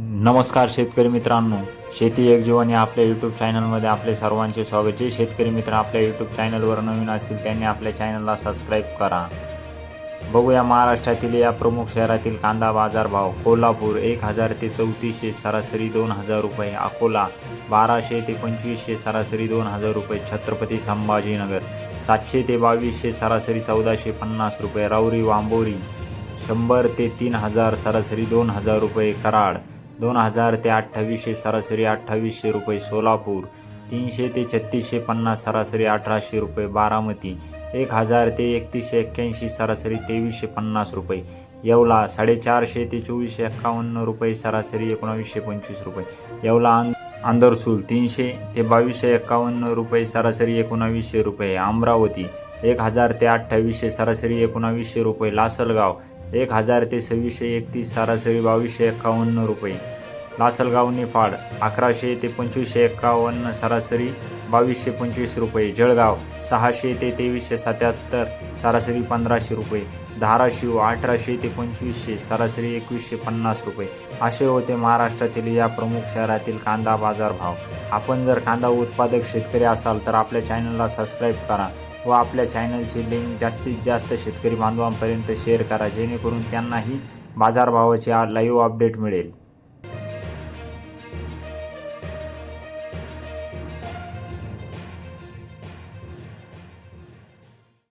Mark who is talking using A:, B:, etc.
A: नमस्कार शेतकरी मित्रांनो. शेती एक जीवन या आपल्या यूट्यूब चॅनलमध्ये आपले सर्वांचे स्वागत. जे शेतकरी मित्र आपल्या यूट्यूब चॅनलवर नवीन असतील त्यांनी आपल्या चॅनलला सबस्क्राईब करा. बघूया महाराष्ट्रातील या प्रमुख शहरातील कांदा बाजारभाव कोल्हापूर एक हजार ते चौतीसशे सरासरी दोन हजार रुपये. अकोला बाराशे ते पंचवीसशे सरासरी दोन हजार रुपये. छत्रपती संभाजीनगर सातशे ते बावीसशे सरासरी चौदाशे पन्नास रुपये. राऊरी वांबोरी शंभर ते तीन हजार सरासरी दोन हजार रुपये. कराड दोन हजार ते अठ्ठावीसशे सरासरी अठ्ठावीसशे रुपये सोलापूर तीनशे ते छत्तीसशे पन्नास सरासरी अठराशे रुपये बारामती एक हजार ते एकतीसशे एक्क्याऐंशी सरासरी तेवीसशे पन्नास रुपये येवला साडेचारशे ते चोवीसशे एक्कावन्न रुपये सरासरी एकोणावीसशे पंचवीस रुपये येवला आं आंदरसूल तीनशे ते बावीसशे एक्कावन्न रुपये सरासरी एकोणावीसशे रुपये अमरावती एक हजार ते अठ्ठावीसशे सरासरी एकोणावीसशे रुपये लासलगाव एक हजार ते सव्वीसशे एकतीस सरासरी बावीसशे एक्कावन्न रुपये लासलगाव निफाड अकराशे ते पंचवीसशे एक्कावन्न सरासरी बावीसशे पंचवीस रुपये. जळगाव सहाशे ते तेवीसशे सत्याहत्तर सरासरी पंधराशे रुपये. धाराशिव अठराशे ते पंचवीसशे सरासरी एकवीसशे पन्नास रुपये. असे होते महाराष्ट्रातील या प्रमुख शहरातील कांदा बाजार भाव. आपण जर कांदा उत्पादक शेतकरी असाल तर आपल्या चॅनलला सबस्क्राईब करा व आपल्या चॅनलची लिंक जास्तीत जास्त शेतकरी बांधवांपर्यंत शेअर करा जेणेकरून त्यांनाही बाजारभावाची लाईव्ह अपडेट मिळेल.